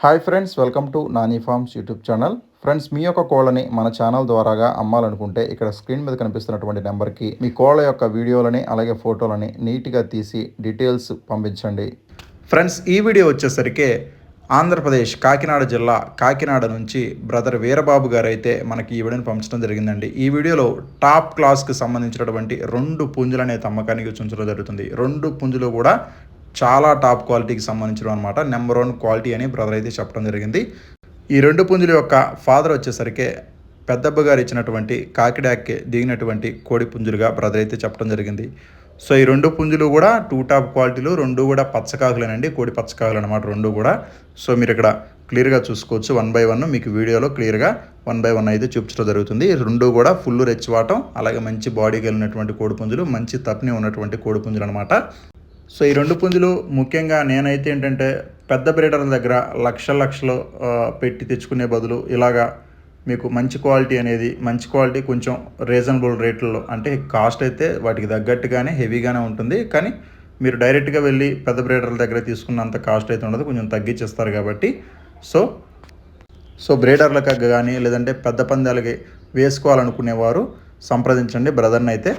Hi friends welcome to Nani farms YouTube channel friends మీ యొక్క కోళ్ళని మన ఛానల్ ద్వారాగా అమ్మాలనుకుంటే ఇక్కడ స్క్రీన్ మీద కనిపిస్తున్నటువంటి నెంబర్కి మీ కోళ్ళ యొక్క వీడియోలని అలాగే ఫోటోలని నీట్గా తీసి డీటెయిల్స్ పంపించండి. ఫ్రెండ్స్ ఈ వీడియో వచ్చేసరికి ఆంధ్రప్రదేశ్ కాకినాడ జిల్లా కాకినాడ నుంచి బ్రదర్ వీరబాబు గారు అయితే మనకి ఈ వీడియోని పంపించడం జరిగిందండి. ఈ వీడియోలో టాప్ క్లాస్కి సంబంధించినటువంటి రెండు పుంజులు అనేది అమ్మకానికి ఉంచడం జరుగుతుంది. రెండు పుంజులు కూడా చాలా టాప్ క్వాలిటీకి సంబంధించిన అనమాట నెంబర్ వన్ క్వాలిటీ అని బ్రదర్ అయితే చెప్పడం జరిగింది. ఈ రెండు పుంజుల యొక్క ఫాదర్ వచ్చేసరికి పెద్దబ్బ గారు ఇచ్చినటువంటి కాకిడాక్కి దిగినటువంటి కోడి పుంజులుగా బ్రదర్ అయితే చెప్పడం జరిగింది. సో ఈ రెండు పుంజులు కూడా టూ టాప్ క్వాలిటీలు రెండు కూడా పచ్చకాకులేనండి కోడి పచ్చకాకులు అనమాట రెండు కూడా. సో మీరు ఇక్కడ క్లియర్గా చూసుకోవచ్చు వన్ బై వన్ మీకు వీడియోలో క్లియర్గా వన్ బై వన్ అయితే చూపించడం జరుగుతుంది. రెండు కూడా ఫుల్ రెచ్చివాటం అలాగే మంచి బాడీకి వెళ్ళినటువంటి కోడి పుంజులు మంచి తప్ని ఉన్నటువంటి కోడి పుంజులు అనమాట సో ఈ రెండు పుంజులు ముఖ్యంగా నేనైతే ఏంటంటే పెద్ద బ్రీడర్ల దగ్గర లక్ష లక్షలు పెట్టి తెచ్చుకునే బదులు ఇలాగా మీకు మంచి క్వాలిటీ అనేది మంచి క్వాలిటీ కొంచెం రీజనబుల్ రేట్లలో అంటే కాస్ట్ అయితే వాటికి తగ్గట్టుగానే హెవీగానే ఉంటుంది. కానీ మీరు డైరెక్ట్గా వెళ్ళి పెద్ద బ్రీడర్ల దగ్గర తీసుకున్నంత కాస్ట్ అయితే ఉండదు కొంచెం తగ్గించేస్తారు కాబట్టి. సో సో బ్రేడర్లకు కానీ లేదంటే పెద్ద పందాలకి వేసుకోవాలనుకునేవారు సంప్రదించండి బ్రదర్ని అయితే.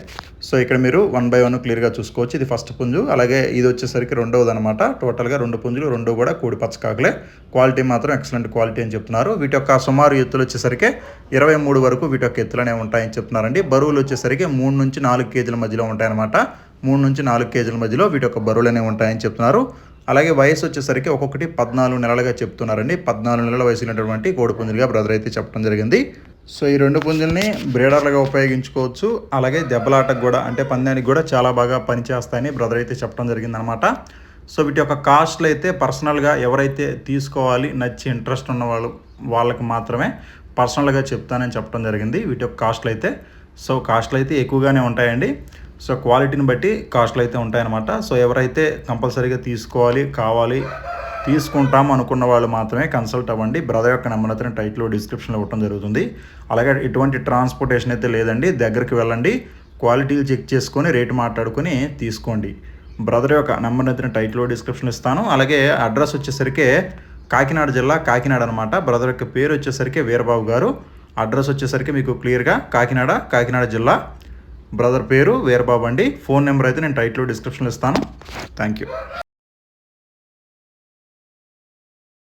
సో ఇక్కడ మీరు వన్ బై వన్ క్లియర్గా చూసుకోవచ్చు. ఇది ఫస్ట్ పుంజు. అలాగే ఇది వచ్చేసరికి రెండవది అనమాట టోటల్గా రెండు పుంజులు రెండు కూడా కూడి పచ్చకాకులే. క్వాలిటీ మాత్రం ఎక్సలెంట్ క్వాలిటీ అని చెప్తున్నారు. వీటి యొక్క సుమారు ఎత్తులు వచ్చేసరికి ఇరవై మూడు వరకు వీటి యొక్క ఎత్తులనే ఉంటాయని చెప్తున్నారండి. బరువులు వచ్చేసరికి మూడు నుంచి నాలుగు కేజీల మధ్యలో ఉంటాయన్నమాట. మూడు నుంచి నాలుగు కేజీల మధ్యలో వీటి యొక్క బరువులనే ఉంటాయని చెప్తున్నారు. అలాగే వయసు వచ్చేసరికి ఒక్కొక్కటి పద్నాలుగు నెలలుగా చెప్తున్నారండి. పద్నాలుగు నెలల వయసు ఉన్నటువంటి కోడి పుంజులుగా బ్రదర్ అయితే చెప్పడం జరిగింది. సో ఈ రెండు పుంజుల్ని బ్రీడర్లుగా ఉపయోగించుకోవచ్చు. అలాగే దెబ్బలాటకు కూడా అంటే పందానికి కూడా చాలా బాగా పనిచేస్తాయని బ్రదర్ అయితే చెప్పడం జరిగిందనమాట. సో వీటి యొక్క కాస్ట్లు అయితే పర్సనల్గా ఎవరైతే తీసుకోవాలి నచ్చి ఇంట్రెస్ట్ ఉన్న వాళ్ళు వాళ్ళకి మాత్రమే పర్సనల్గా చెప్తానని చెప్పడం జరిగింది. వీటి యొక్క కాస్ట్లు అయితే సో కాస్ట్లు అయితే ఎక్కువగానే ఉంటాయండి. సో క్వాలిటీని బట్టి కాస్ట్లు అయితే ఉంటాయన్నమాట సో ఎవరైతే కంపల్సరీగా తీసుకోవాలి కావాలి తీసుకుంటాం అనుకున్న వాళ్ళు మాత్రమే కన్సల్ట్ అవ్వండి. బ్రదర్ యొక్క నెంబర్ అయితే టైట్లో డిస్క్రిప్షన్లో ఇవ్వడం జరుగుతుంది. అలాగే ఎటువంటి ట్రాన్స్పోర్టేషన్ అయితే లేదండి. దగ్గరికి వెళ్ళండి. క్వాలిటీలు చెక్ చేసుకొని రేటు మాట్లాడుకొని తీసుకోండి. బ్రదర్ యొక్క నెంబర్ అయితే టైట్లో డిస్క్రిప్షన్ ఇస్తాను. అలాగే అడ్రస్ వచ్చేసరికి కాకినాడ జిల్లా కాకినాడ అనమాట బ్రదర్ యొక్క పేరు వచ్చేసరికి వీరబాబు గారు. అడ్రస్ వచ్చేసరికి మీకు క్లియర్గా కాకినాడ కాకినాడ జిల్లా. బ్రదర్ పేరు వీరబాబు అండి. ఫోన్ నెంబర్ అయితే నేను టైట్లో డిస్క్రిప్షన్లో ఇస్తాను. Thank you